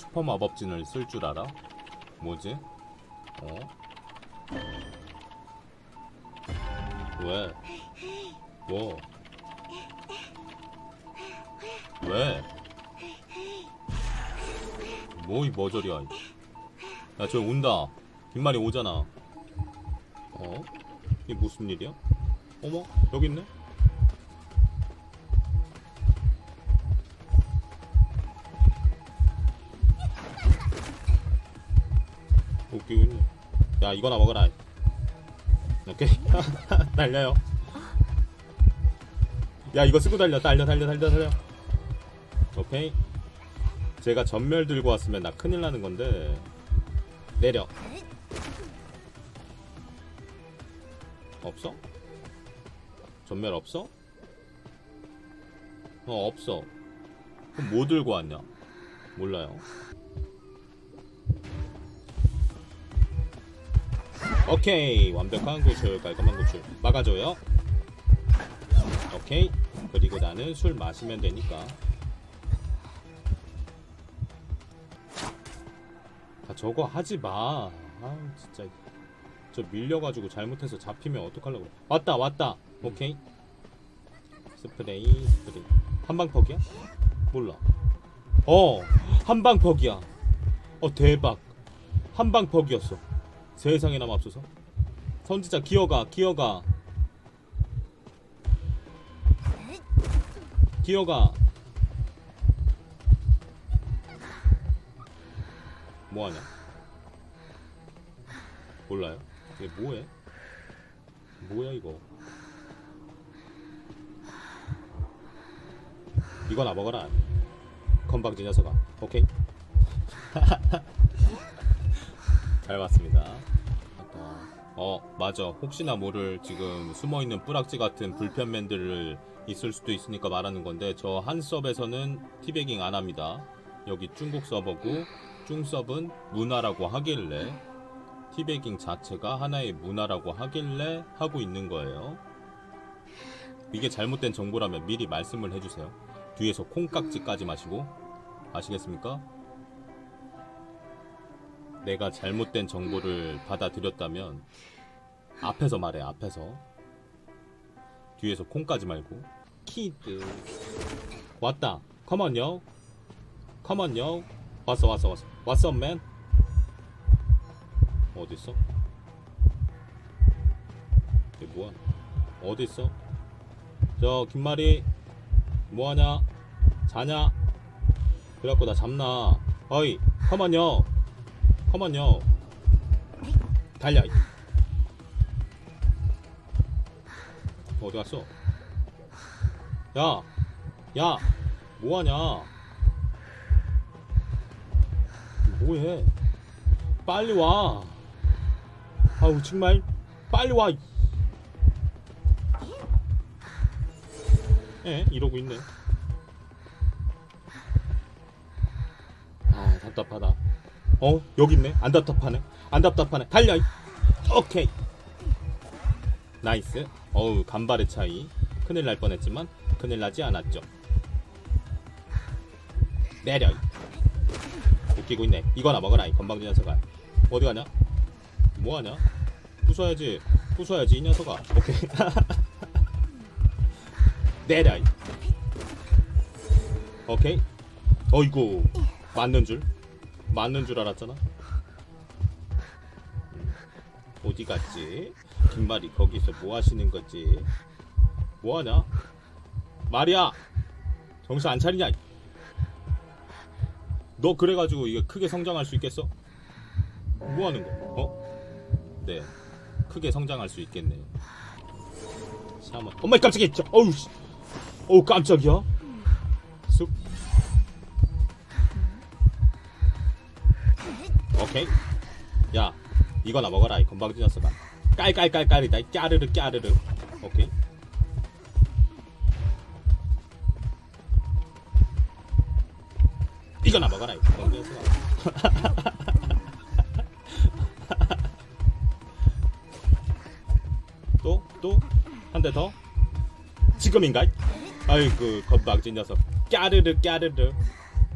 슈퍼 마법진을 쓸 줄 알아? 뭐지? 어? 왜? 뭐? 왜? 뭐이 머저리야 야저 온다 빈말이 오잖아 어? 이게 무슨 일이야? 어머 여기 있네 있네 야 이거나 먹어라. 오케이? 달려요. 야 이거 쓰고 달려. 달려 달려 달려 달려. 오케이? 제가 전멸 들고 왔으면 나 큰일 나는 건데. 내려. 없어? 전멸 없어? 어 없어. 그럼 뭐 들고 왔냐? 몰라요 오케이. 완벽한 구출 깔끔한 구출 막아줘요. 오케이. 그리고 나는 술 마시면 되니까. 아 저거 하지마. 아 진짜. 저 밀려가지고 잘못해서 잡히면 어떡하려고 그래. 왔다 왔다. 오케이. 스프레이 스프레이. 한방퍽이야? 몰라. 어 한방퍽이야. 어 대박. 한방퍽이었어 세상에나 맙소서 선지자 기어가 기어가. 기어가. 뭐하냐? 몰라요? 이게 뭐해? 뭐야 이거? 이거나 먹어라 건방진 녀석아. 오케이 잘 봤습니다. 어 맞아. 혹시나 모를 지금 숨어 있는 뿌락지 같은 불편맨들을 있을 수도 있으니까 말하는 건데 저 한 서버에서는 티베깅 안 합니다. 여기 중국 서버고 중섭은 문화라고 하길래 티베깅 자체가 하나의 문화라고 하길래 하고 있는 거예요. 이게 잘못된 정보라면 미리 말씀을 해주세요. 뒤에서 콩깍지 까지 마시고. 아시겠습니까? 내가 잘못된 정보를 받아들였다면 앞에서 말해 앞에서. 뒤에서 콩까지 말고. 키드. 왔다. 컴온요 컴온요 왔어 왔어 왔어. 왔어 맨 어딨어? 얘 뭐야 어딨어? 저 김말이. 뭐하냐? 자냐? 그래갖고 나 잡나? 어이 컴온요 컴온요 달려 이. 어디 갔어 야, 야, 뭐하냐? 뭐해? 빨리 와. 아우 정말 빨리 와. 에 이러고 있네. 아 답답하다. 어 여기 있네. 안 답답하네. 안 답답하네. 달려. 이. 오케이. 나이스. 어우 간발의 차이. 큰일 날 뻔했지만 큰일 나지 않았죠. 내려. 웃기고 있네. 이거나 먹어라 이 건방진 녀석아. 어디 가냐? 뭐 하냐? 부숴야지. 부숴야지 이 녀석아. 오케이. 내려. 오케이. 어이구 맞는 줄. 맞는 줄 알았잖아. 음, 어디 갔지? 김말이 거기서 뭐 하시는 거지? 뭐 하냐? 말이야. 정신 안 차리냐? 너 그래가지고 이게 크게 성장할 수 있겠어? 뭐 하는 거? 어? 네. 크게 성장할 수 있겠네. 샤먼. 엄마 깜짝이야. 어우 씨. 어우 깜짝이야. 오케이. 야, 이거나 먹어라. 이 건방진 녀석아. 깔깔깔깔이다. 이 까르르 까르르. 오케이. 이거나 먹어라. 이 건방진 녀석아. 또? 또? 한 대 더? 지금인가? 아이고 건방진 녀석 까르르 까르르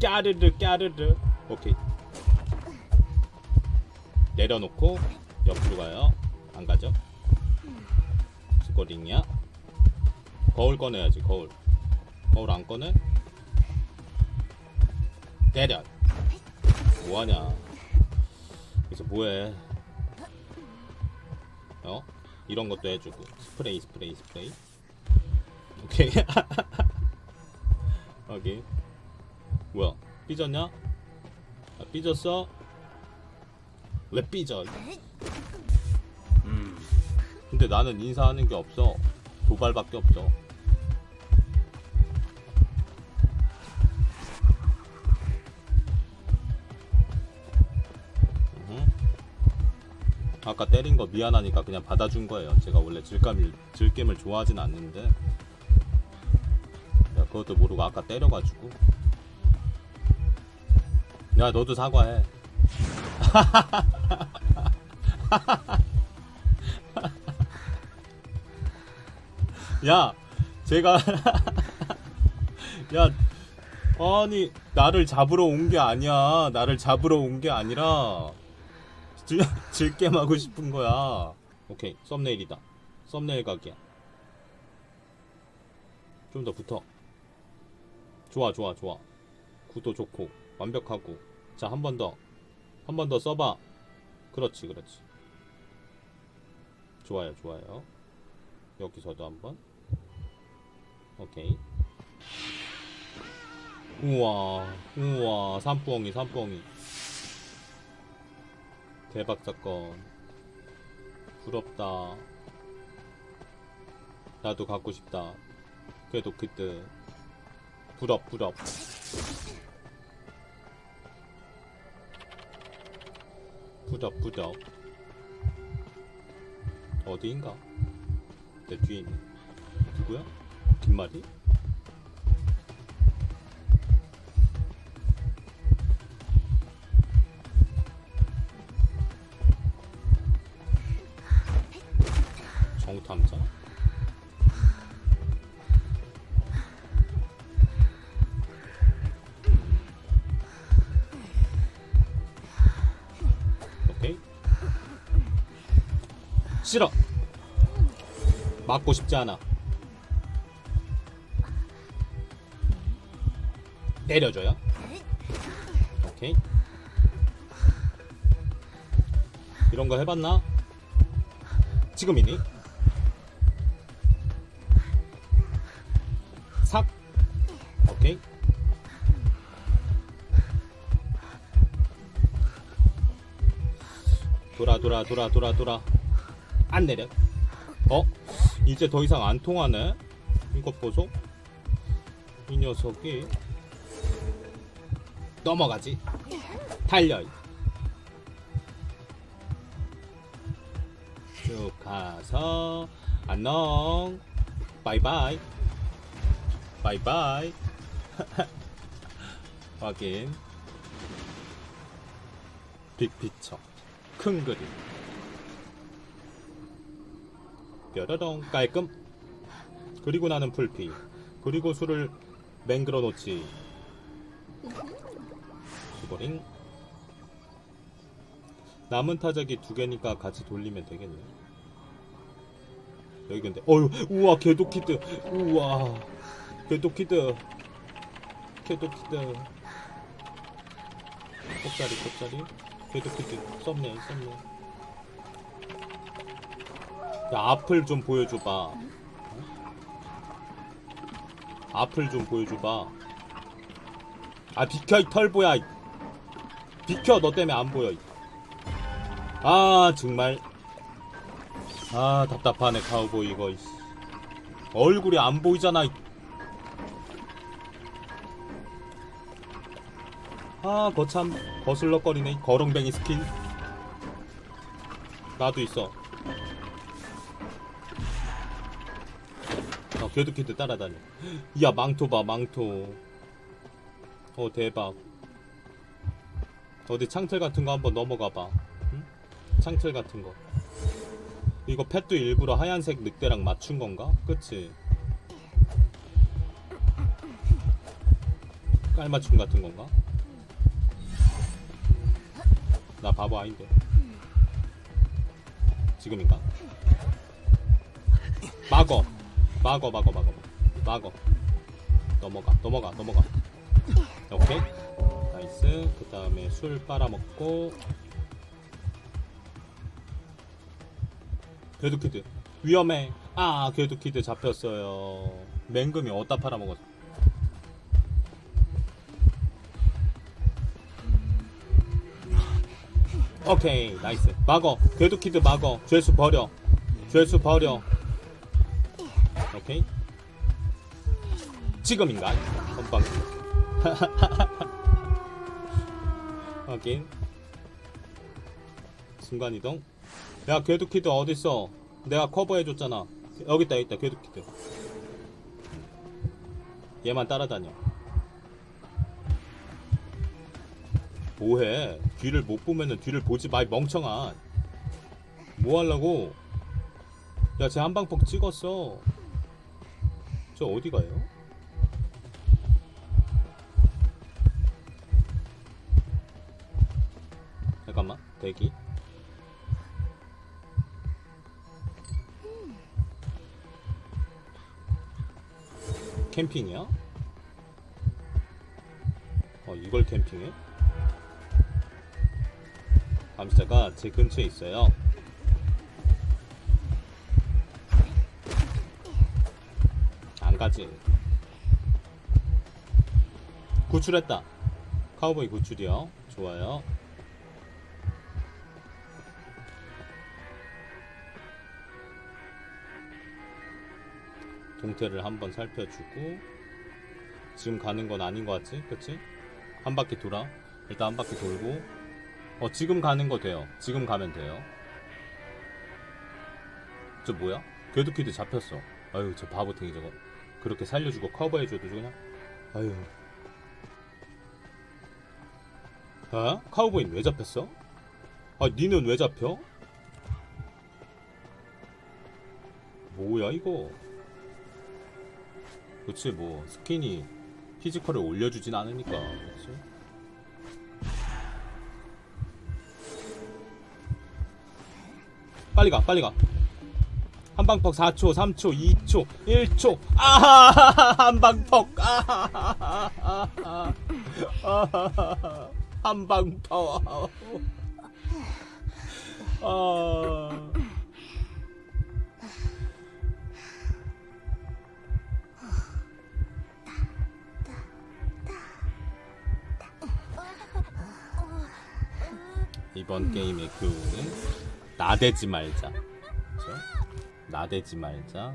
까르르 까르르 오케이. 내려놓고 옆으로 가요. 안 가죠? 스코링이야. 거울 꺼내야지 거울. 거울 안 꺼내? 때려. 뭐하냐? 그래서 뭐해? 어? 이런 것도 해주고 스프레이 스프레이 스프레이. 오케이. 오케이. 뭐야? 삐졌냐? 아, 삐졌어? 왜 삐져? 음. 근데 나는 인사하는 게 없어. 도발밖에 없어. 음흠. 아까 때린 거 미안하니까 그냥 받아준 거예요. 제가 원래 질감을 질겜을 좋아하진 않는데, 야 그것도 모르고 아까 때려가지고. 야 너도 사과해. 야, 제가 야, 아니 나를 잡으러 온 게 아니야. 나를 잡으러 온 게 아니라 질, 질겜 하고 싶은 거야. 오케이, 썸네일이다. 썸네일 각이야. 좀 더 붙어. 좋아, 좋아, 좋아. 구도 좋고 완벽하고. 자, 한 번 더. 한 번 더 써봐. 그렇지, 그렇지. 좋아요, 좋아요. 여기서도 한번. 오케이. 우와, 우와, 산부엉이, 산부엉이. 대박 사건. 부럽다. 나도 갖고 싶다. 그래도 그때 부럽, 부럽. 부럽. 어디인가? 내 뒤에 있네. 누구야? 김말이? 정탐자? 싫어. 맞고 싶지 않아. 때려줘요. 오케이. 이런 거 해봤나? 지금이니? 삭. 오케이. 돌아 돌아 돌아 돌아 돌아 안 내려. 어? 이제 더 이상 안 통하네. 이것 보소. 이 녀석이 넘어가지. 달려. 쭉 가서 안녕. 바이바이. 바이바이. 확인. 빅피처. 큰 그림. 뾰로롱 깔끔. 그리고 나는 풀피. 그리고 술을 맹글어 놓지. 수고링. 남은 타작이 두 개니까 같이 돌리면 되겠네. 여기 근데 어유 우와 개도키드 우와 개도키드 개도키드 kop자리 kop자리 개도키드 썸네일 썸네일 야 앞을 좀 보여줘봐 어? 앞을 좀 보여줘봐 아 비켜 이 털보야 이. 비켜 너 때문에 안 보여 이. 아 정말 아 답답하네 카우보이 이거. 얼굴이 안 보이잖아 이. 아 거참 거슬럭거리네 이 거렁뱅이 스킨 나도 있어 궤도키드 따라다녀 야 망토 봐 망토 어 대박 어디 창틀 같은 거 한번 넘어가 봐 응? 창틀 같은 거 이거 펫도 일부러 하얀색 늑대랑 맞춘 건가? 그치? 깔맞춤 같은 건가? 나 바보 아닌데. 지금인가? 막어. 막어, 막어, 막어. 막어. 넘어가, 넘어가, 넘어가. 오케이. 나이스. 그 다음에 술 빨아먹고. 궤도키드. 위험해. 아, 궤도키드 잡혔어요. 맹금이 어디다 팔아먹었어? 오케이 나이스 막어 궤도키드 막어 죄수 버려 죄수 버려 오케이? 지금인가? 건빵 확인. 순간이동. 야 궤도키드 어딨어? 내가 커버해줬잖아. 여기 있다 여기 있다 궤도키드. 얘만 따라다녀. 뭐해? 뒤를 못 보면은 뒤를 보지 마, 이 멍청아. 뭐 하려고? 야, 쟤 한방폭 찍었어. 저 어디 가요? 잠깐만, 대기. 캠핑이야? 어, 이걸 캠핑해? 감시자가 제 근처에 있어요. 안 가지. 구출했다. 카우보이 구출이요. 좋아요. 동태를 한번 살펴주고 지금 가는 건 아닌 것 같지? 그치? 한 바퀴 돌아. 일단 한 바퀴 돌고 어 지금 가는 거 돼요. 지금 가면 돼요. 저 뭐야? 궤도키드 잡혔어. 아유 저 바보탱이 저거. 그렇게 살려주고 커버해줘도 그냥. 아유. 어? 카우보이는 왜 잡혔어? 아 니는 왜 잡혀? 뭐야 이거? 그치 뭐 스킨이 피지컬을 올려주진 않으니까 그치? 빨리 가, 빨리 가. 한방퍽 4초, 3초, 2초, 1초. 아, 한방퍽. 아, 한방퍽. 아. 이번 게임의 교훈은 나대지 말자. 그렇죠? 나대지 말자.